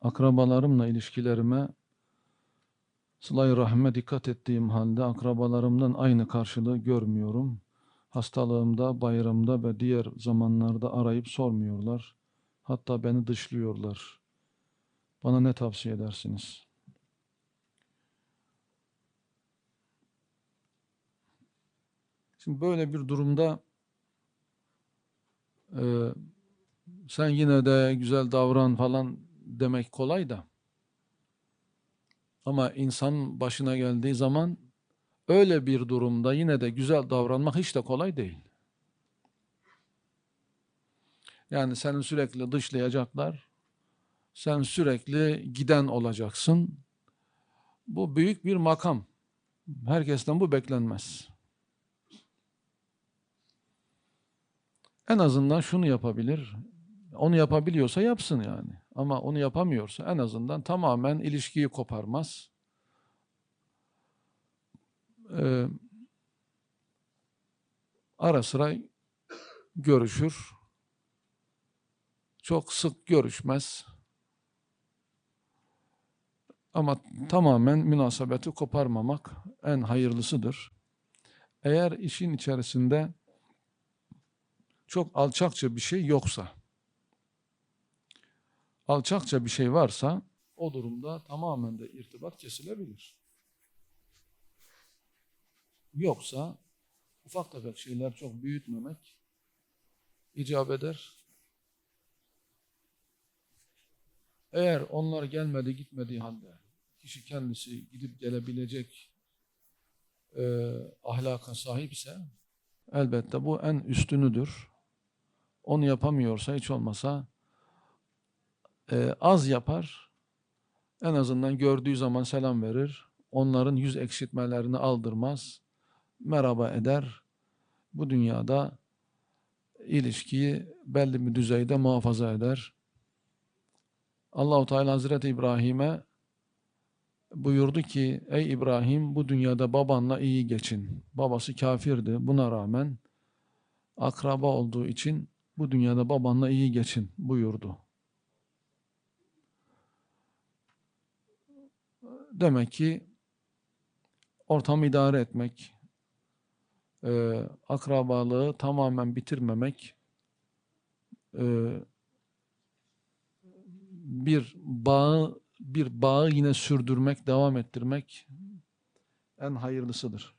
akrabalarımla ilişkilerime sıla-i rahme dikkat ettiğim halde akrabalarımdan aynı karşılığı görmüyorum. Hastalığımda, bayramda ve diğer zamanlarda arayıp sormuyorlar. Hatta beni dışlıyorlar. Bana ne tavsiye edersiniz? Şimdi böyle bir durumda e, sen yine de güzel davran falan demek kolay da. Ama insan başına geldiği zaman öyle bir durumda yine de güzel davranmak hiç de kolay değil. Yani seni sürekli dışlayacaklar. Sen sürekli giden olacaksın. Bu büyük bir makam. Herkesten bu beklenmez. En azından şunu yapabilir. Onu yapabiliyorsa yapsın yani. Ama onu yapamıyorsa en azından tamamen ilişkiyi koparmaz. Ee, ara sıra görüşür. Çok sık görüşmez. Ama tamamen münasebeti koparmamak en hayırlısıdır. Eğer işin içerisinde çok alçakça bir şey yoksa, alçakça bir şey varsa o durumda tamamen de irtibat kesilebilir. Yoksa ufak tefek şeyler çok büyütmemek icap eder. Eğer onlar gelmedi gitmediği halde kişi kendisi gidip gelebilecek e, ahlaka sahipse elbette bu en üstünüdür. Onu yapamıyorsa hiç olmasa e, az yapar. En azından gördüğü zaman selam verir. Onların yüz ekşitmelerini aldırmaz. Merhaba eder. Bu dünyada ilişkiyi belli bir düzeyde muhafaza eder. Allahu Teala Hazreti İbrahim'e buyurdu ki ey İbrahim bu dünyada babanla iyi geçin. Babası kafirdi. Buna rağmen akraba olduğu için bu dünyada babanla iyi geçin buyurdu. Demek ki ortamı idare etmek, e, akrabalığı tamamen bitirmemek, e, bir bağı bir bağı yine sürdürmek, devam ettirmek en hayırlısıdır.